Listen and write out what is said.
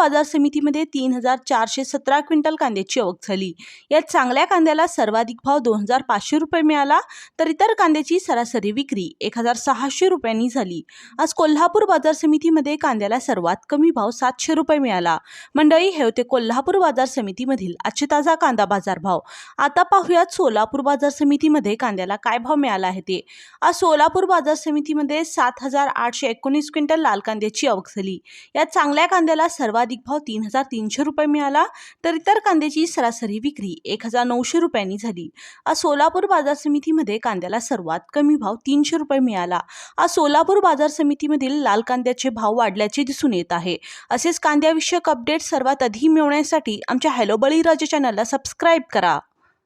बाजार समितीमध्ये तीन हजार चारशे सतरा क्विंटल कांद्याची आवक झाली. यात चांगल्या कांद्याला सर्वाधिक भाव दोन हजार पाचशे रुपये मिळाला तर इतर कांद्याची सरासरी विक्री एक हजार सहाशे रुपयांनी झाली. आज कोल्हापूर बाजार समितीमध्ये कांद्याला सर्वात कमी भाव सातशे रुपये मिळाला. मंडळी हे होते कोल्हापूर बाजार समितीमधील आजचे ताजा कांदा बाजार भाव आता पाहूयात सोलापूर बाजार समितीमध्ये कांद्याला काय भाव मिळाला आहे ते. आज सोलापूर बाजार समितीमध्ये सात हजार आठशे एकोणीस क्विंटल लाल कांद्याची आवक झाली. यात चांगल्या कांद्याला सर्वाधिक भाव तीन हजार तीनशे रुपये मिळाला तर इतर कांद्याची सरासरी विक्री एक हजार नऊशे रुपयांनी झाली. आज सोलापूर बाजार समितीमध्ये कांद्याला सर्वात कमी भाव तीनशे रुपये मिळाला. आज सोलापूर बाजार समितीमधील लाल कांद्याचे भाव वाढल्याचे दिसून येत आहे. असेच कांद्याविषयक अपडेट सर्वात आधी मिळवण्यासाठी आमच्या हॅलो बळीराजा चॅनलला सबस्क्राईब करा.